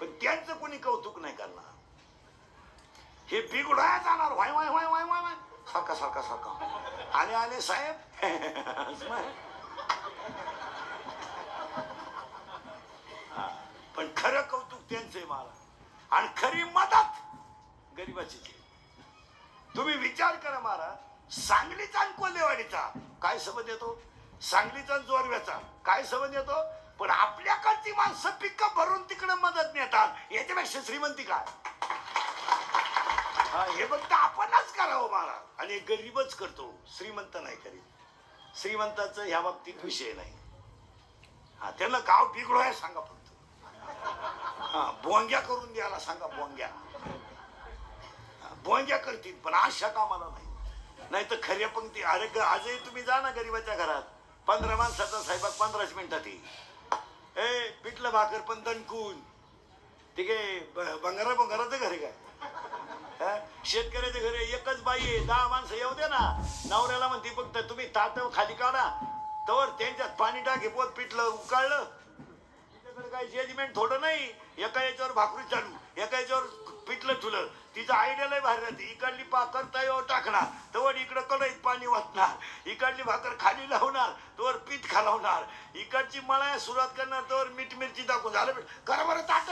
पण त्यांचं कोणी कौतुक नाही करणार. हे बिघडाय जाणार. वाय Y Y Y Y Y सारखा सारखा सारखा. आले आले साहेब. हा, पण खरं कौतुक त्यांचं आहे मला. आणि खरी मदत गरीबाची तुम्ही विचार करा महाराज सांगलीचा आणि कोल्हेवाडीचा. काय संबंध येतो? सांगलीचा जोरव्याचा. काय संबंध येतो? पण आपल्याकडची माणसं पिक भरून तिकडे मदत नेतात याच्यापेक्षा श्रीमंती काय? हा, हे फक्त आपणच करावं मला आणि गरीबच करतो. श्रीमंत नाही करीत. श्रीमंताचं ह्या बाबतीत विषय नाही. हा त्यांना गाव बिघडो आहे सांगा फक्त. हा बोंग्या करून द्यायला सांगा बोंग्या. बोंग्या करतील पण अशा कामाला नाही. नाही तर खऱ्या पंक्ती अरे ग- आजही तुम्ही जा ना गरीबाच्या घरात. पंधरा माणसाचा साहेबात पंधराच मिनिटात येईल. ए पिठलं भाकर पण दणकून. ठीक आहे बंगारा बंगाराचं घर आहे काय शेतकऱ्याचं घर आहे एकच बाई आहे दहा माणसं येऊ दे ना. नवऱ्याला म्हणते फक्त तुम्ही तातव खाली काढा. तवर त्यांच्यात पाणी टाके पोत पिठलं उकाळलं. त्याच्याकडे काही जजमेंट थोडं नाही. एका याच्यावर भाकरी चालू एका याच्यावर पिटलं ठुलं तिचा आयडिया लय भारी राहते. इकडली पाकर तयावर टाकणार. तवर इकडं कढईत पाणी वाचणार इकडली भाकर खाली लावणार. तोवर पीठ खालावणार. इकडची मळाया सुरुवात करणार. तोवर मीठ मिरची दाखवून झालं करा बरं ताट.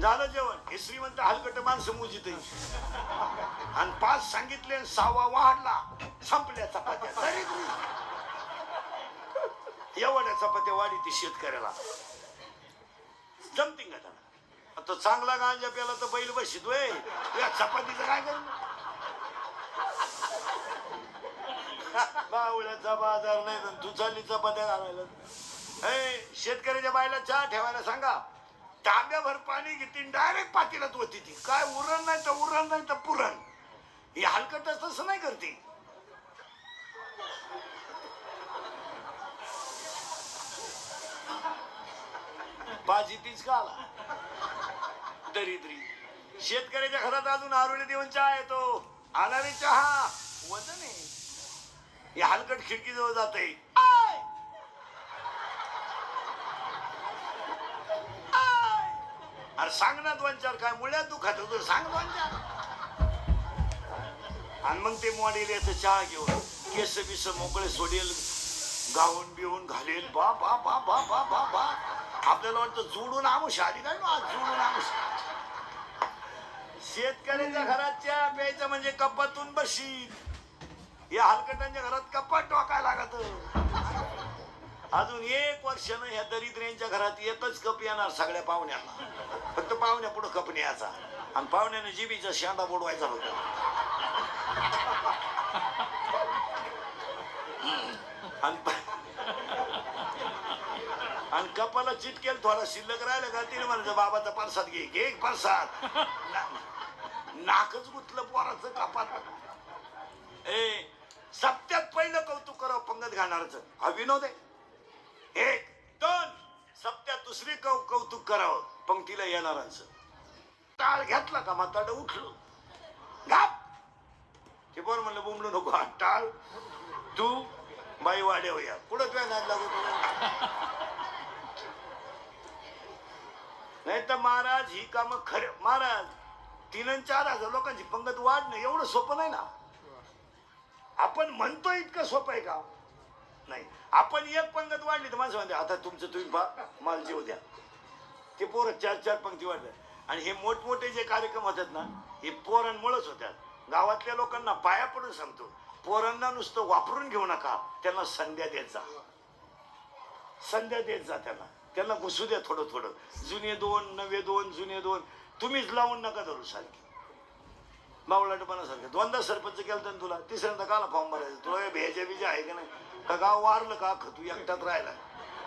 झालं जेवण. हे श्रीमंत हलकट माणसं मुजित आणि पाच सांगितले सहावा वाढला. संपल्या चपात्या. दरिद्री. एवढ्या चपात्या वाढी ती शेतकऱ्याला. जमतिंग आता आता चांगला गांजा प्याला तर बैल बशीत या चपातीचं काय करू? बावळ्याचा बाजार नाही तर तू चालली चपात्या घालायला. ए शेतकऱ्याच्या बायला चहा ठेवायला सांगा. तांब्याभर पाणी घेते डायरेक्ट पातीलात होती ती. काय उरण नाही तर उरण नाही तर पुरण. ही हलकटच तसं नाही करते. बाजी तीच का आला दरिद्री. शेतकऱ्याच्या घरात अजून आरुळे देऊन चहा येतो. आणारी चहा. वजन आहे. हे हलकट खिडकीजवळ आहे अरे सांग ना दोन चार काय मुळ्यात खात तर सांग दोन चार आणि मग ते मॉडेल येतं चहा घेऊन केस बिस मोकळे सोडेल गाऊन बिवून घालेल. बा बा बा बा बा बा बा. आपल्याला वाटतं जुडून आमुष आली काय ना? जोडून शेतकऱ्याच्या घरात चहा प्यायचं म्हणजे कपातून बशी. या हलकटांच्या घरात कपाट टाकाय लागत. अजून एक वर्षानं ह्या दरिद्र्यांच्या घरात एकच कप येणार सगळ्या पाहुण्यांना. फक्त पाहुण्या पुढे कप न्यायचा. आणि पाहुण्याने जिबीचा शेंडा बोडवायचा होता. आणि प- आणि कपाला चिटकेल थोडा शिल्लक राहिलं का? तिने म्हणायचं बाबाचा परसाद घे घे एक परसाद. नाकच गुतलं पोराचं कपात ए सप्त्यात पहिलं कौतुक करावं पंगत घालणारच. हा विनोद आहे. एक दोन सप्त्यात दुसरी कौ कौतुक करावं. पंक्तीला येणारांचं. टाळ घेतला का म्हाताड उठलो. घाप. ते बरं म्हणलं बुमलू नको हा टाळ. तू बाई वाड्या होया. कुठं तुझ्या नाद लागू नाही तर महाराज ही कामं खरे महाराज तीन आणि चार हजार लोकांची पंगत वाढणं एवढं सोपं नाही ना. आपण म्हणतो इतकं सोपं आहे का? नाही. आपण एक पंगत वाढली तर माणसं म्हणते आता तुमचं तुम्ही पा माल जेव द्या. ते पोरं चार चार पंक्ती वाढल्या आणि हे मोठमोठे जे कार्यक्रम होतात ना हे पोरांमुळेच होतात. गावातल्या लोकांना पाया पडून सांगतो. पोरांना नुसतं वापरून घेऊ नका. त्यांना संध्या देत जा. संध्या देत जा त्यांना. त्यांना घुसू द्या थोडं थोडं. जुने दोन नवे दोन जुने दोन. तुम्हीच लावून नका धरू सारखी. मावळाटपणासारखं दोनदा सरपंच केलं तर तुला तिसऱ्यांदा काला फॉर्म भरायचं? तुला काही भेजा बिजा आहे का नाही? का गाव वारलं का ख तू एकटाच राहिला.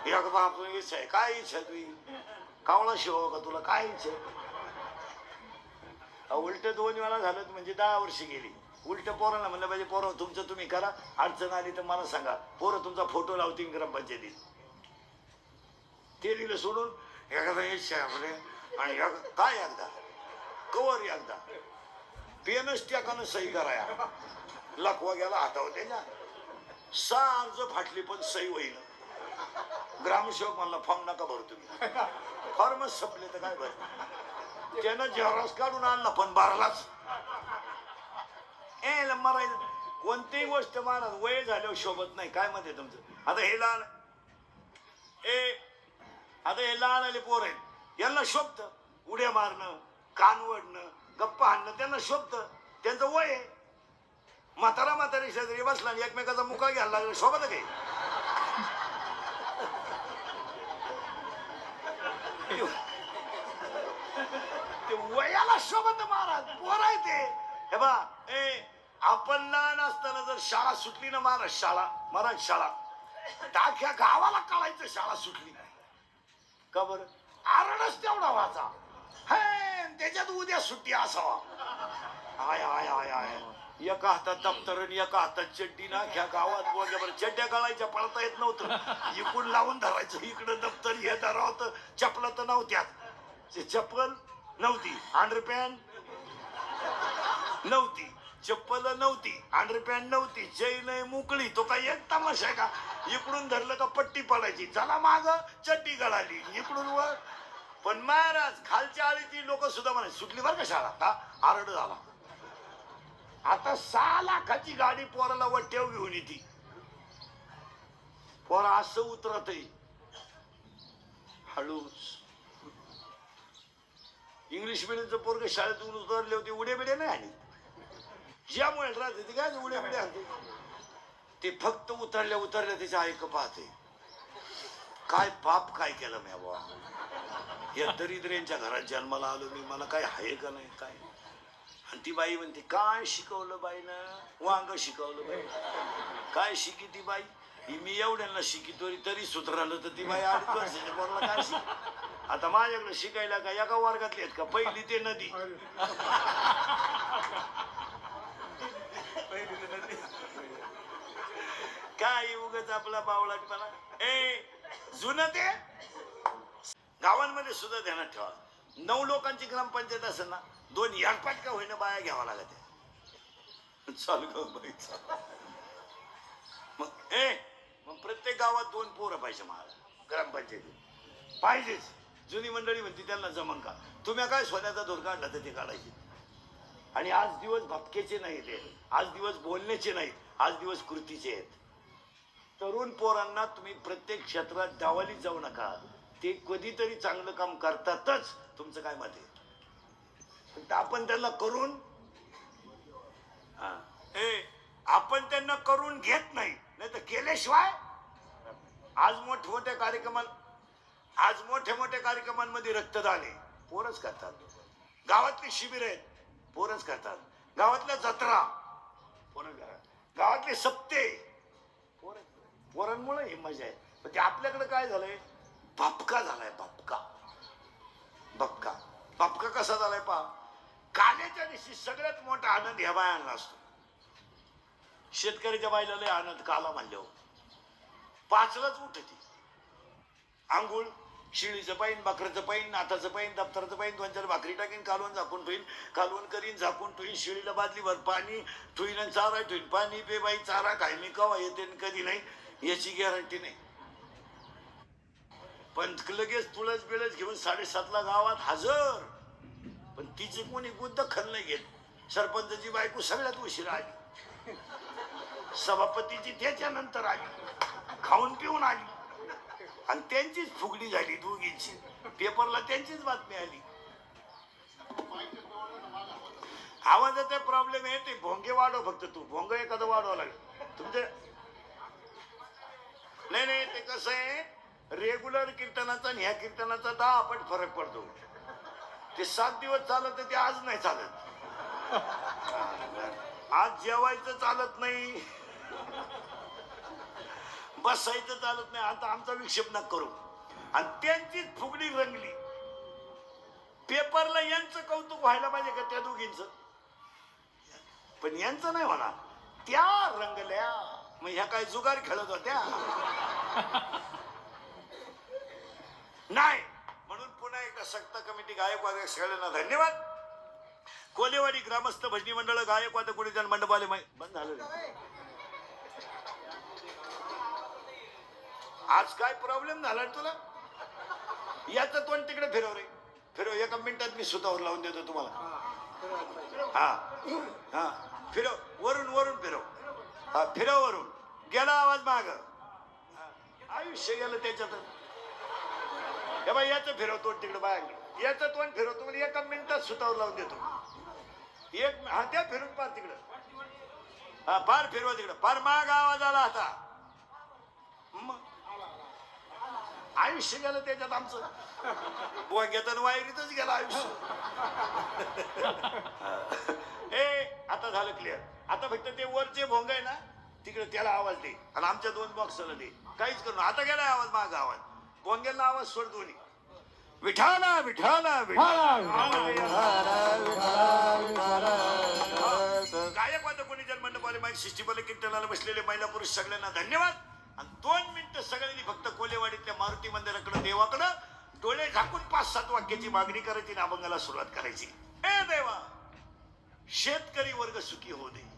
एकदा आपण इच्छा आहे. काय इच्छा आहे तुझी? कावळा शिवावं का तुला? काय इच्छा उलट दोन वेळा झालं म्हणजे दहा वर्ष गेली. उलट पोरांना म्हणलं पाहिजे पोरं तुमचं तुम्ही करा. अडचण आली तर मला सांगा. पोरं तुमचा फोटो लावतील ग्रामपंचायतीत. ते दिलं सोडून एखादा इच्छा आहे म्हणे आणि काय एकदा? कवर एकदा. पेनच टाकानं सही कराया. लखवा गेला हातावर त्याच्या सहा अर्ज फाटली पण सही होईल ग्रामसेवक म्हणला फॉर्म नका भरू तुम्ही. फॉर्मच संपले तर काय भर त्यानं जेवरास काढून आणला पण भरलाच ए मरायचं कोणतीही गोष्ट महाराज वय झाल्यावर शोभत नाही. काय मध्ये तुमचं? आता हे लहान ए आता हे लहान आले पोर आहेत. यांना शोभत. उड्या मारणं कान वडणं गप्पा हाणणं त्यांना शोभत. त्यांचं वय आहे. म्हातारा म्हातारी शेजारी बसला आणि एकमेकाचा मुका घ्यायला लागला. शोभत काही? ते वयाला शोभत महाराज. पोर आहे ते. हे बा ए. आपण लहान असताना जर शाळा सुटली ना महाराज शाळा. महाराज शाळा. अख्ख्या गावाला कळायचं शाळा सुटली का बरं? आरडच तेवढा वाचा त्याच्यात उद्या सुट्टी असावा. आय आय आय आय. एका हातात दप्तर आणि एका हातात चड्डी ना ह्या गावात बोलल्या चड्ड्या गळायच्या पळता येत नव्हतं. इकडून लावून धरायचं इकडं दप्तर हे धरावं तर चपला तर नव्हत्या चप्पल नव्हती अंडरपॅन नव्हती. चप्पल नव्हती अंडरपॅन नव्हती. चैन आहे मोकळी तो काय एक तमाशा आहे का? इकडून धरलं का पट्टी पडायची. चला माग चड्डी गळाली. इकडून वर. पण महाराज खालच्या आळीची लोक सुद्धा म्हणे सुटली बरं का शाळा? का आरड झाला. आता सहा लाखाची गाडी पोराला ठेव घेऊन येते. पोरा असं उतरत हळूच. इंग्लिश मिडियमचं पोरग शाळेतून उतरले होते उड्या बिड्या नाही आणि ज्यामुळे राहते ते काय उड्या बिड्या आणते ते फक्त उतरल्या उतरल्या त्याच्या ऐक पाहते. काय पाप काय केलं मी बाबा? या दरिद्र्यांच्या घरात जन्माला आलो मी मला काय आहे का नाही काय? आणि ती बाई म्हणते काय शिकवलं बाईनं? वांग शिकवलं बाई. काय शिकी ती बाई? ही मी एवढ्यांना शिकितो तरी सुधरलं तर ती बाई अडीच वर्षाच्या पोराला काय शिक आता माझ्याकडे शिकायला का एका वर्गातली आहेत का? पहिली ते नदी. काय उगच आपला बावळाटपणा ए जुनं ते? गावांमध्ये सुद्धा ध्यानात ठेवा. नऊ लोकांची ग्रामपंचायत असेल ना दोन याडपाट का होईना बाया घ्यावा लागत चालू का बाई चाल. मग ए मग प्रत्येक गावात दोन पोरं पाहिजे मला ग्रामपंचायतीत. पाहिजेच. जुनी मंडळी म्हणते त्यांना जमन का? तुम्ही काय सोन्याचा धोर काढला तर ते काढायचे. आणि आज दिवस भपकेचे नाही आज दिवस बोलण्याचे नाहीत. आज दिवस कृतीचे आहेत. तरुण पोरांना तुम्ही प्रत्येक क्षेत्रात डावालीत जाऊ नका. ते कधीतरी चांगलं काम करतातच. तुमचं काय मत आहे? आपण त्यांना करून? हा. ए आपण त्यांना करून घेत नाही. नाही तर केल्याशिवाय? आज मोठमोठ्या कार्यक्रमां आज मोठ्या मोठ्या कार्यक्रमांमध्ये रक्तदान आहे. पोरच करतात गावातली शिबिर आहेत. पोरच करतात गावातल्या जत्रा. पोरच करतात गावातले सप्ते. पोरांमुळे ही मजा आहे. पण ते आपल्याकडे काय झालंय? बापका झालाय बापका. बापका. बापका कसा झालाय पा काल्याच्या दिवशी सगळ्यात मोठा आनंद ह्या बायांना असतो. शेतकऱ्याच्या बायला लय आनंद काला म्हणल्यावर हो. पाचलाच उठती आंघोळ शिळीचं पाईन भाकरीचं पाईन नाताचं पाईन दप्तराचं पाईन दोन चार भाकरी टाकीन कालवून झाकून ठेवीन कालवून करीन झाकून ठेवीन शिळीला बादलीभर पाणी ठुईन आणि चारा ठुईन पाणी पे बाई चारा काय मी कवा येते आणि कधी नाही. याची गॅरंटी नाही. पण लगेच तुळस बिळस घेऊन साडेसातला गावात हजर. पण तिचे कोणी गुद्ध खल नाही घेत. सरपंचची बायको सगळ्यात उशीर आली. सभापतीची त्याच्यानंतर आली. खाऊन पिऊन आली. आणि त्यांचीच फुगडी झाली दोघींची. पेपरला त्यांचीच बातमी आली. आवाजाचा प्रॉब्लेम आहे ते भोंगे वाढव फक्त तू. भोंग एखादं वाढवा लागेल. तुमच्या नाही नाही ते कसं आहे रेग्युलर कीर्तनाचा आणि ह्या कीर्तनाचा दहा पट फरक पडतो. ते सात दिवस चालत ते आज नाही चालत. आज जेवायचं चालत नाही. बसायचं चालत नाही. आता आमचा विक्षेप न करू. आणि त्यांचीच फुगडी रंगली. पेपरला यांचं कौतुक व्हायला पाहिजे का त्या दोघींच? पण यांचं नाही म्हणा त्या रंगल्या. मग ह्या काय जुगार खेळत होत्या? नाही. म्हणून पुन्हा एकदा सक्त कमिटी गायकवाद सगळ्यांना धन्यवाद. कोलेवाडी ग्रामस्थ भजनी मंडळ गायकवाद गुढीजन मंडपाले बंद झालं आज काय प्रॉब्लेम झाला तुला? याचं तोंड तिकडे फिरव रे. फिरव एका मिनिटात मी सुतावर लावून देतो तुम्हाला. हा हा. फिरव वरून वरून फिरव. हा फिरव वरून. गेला आवाज माग. आयुष्य गेलं त्याच्यात हे बाई याचं फिरवतो तिकडे बाहेर. याचं तोंड फिरवतो म्हणजे एका मिनिटात सुतावर लावून देतो. एक हा त्या फिरून पार तिकडं. हा पार फिरवा तिकडं. पार माग आवाज आला आता. मग आयुष्य गेलं त्याच्यात आमचं. बोंग्यातून वायरीतच गेलं आयुष्य. ए आता झालं क्लिअर आता फक्त ते वरचे भोंग आहे ना तिकडे त्याला आवाज दे आणि आमच्या दोन बॉक्सला दे. काहीच करू नका. आता गेला आवाज माग आवाज. भोंग्याला आवाज सोड दोन्ही. विठाला विठाला विठाला गायकवाद कोणी जन्मंडपाले माहीत? शिष्टीबले कीर्तनाला बसलेले महिला पुरुष सगळ्यांना धन्यवाद. आणि दोन मिनिटं सगळ्यांनी फक्त कोलेवाडीतल्या मारुती मंदिराकडे देवाकडं डोळे झाकून पाच सात वाक्याची मागणी करायची आणि अभंगाला सुरुवात करायची. हे देवा शेतकरी वर्ग सुखी होऊ दे.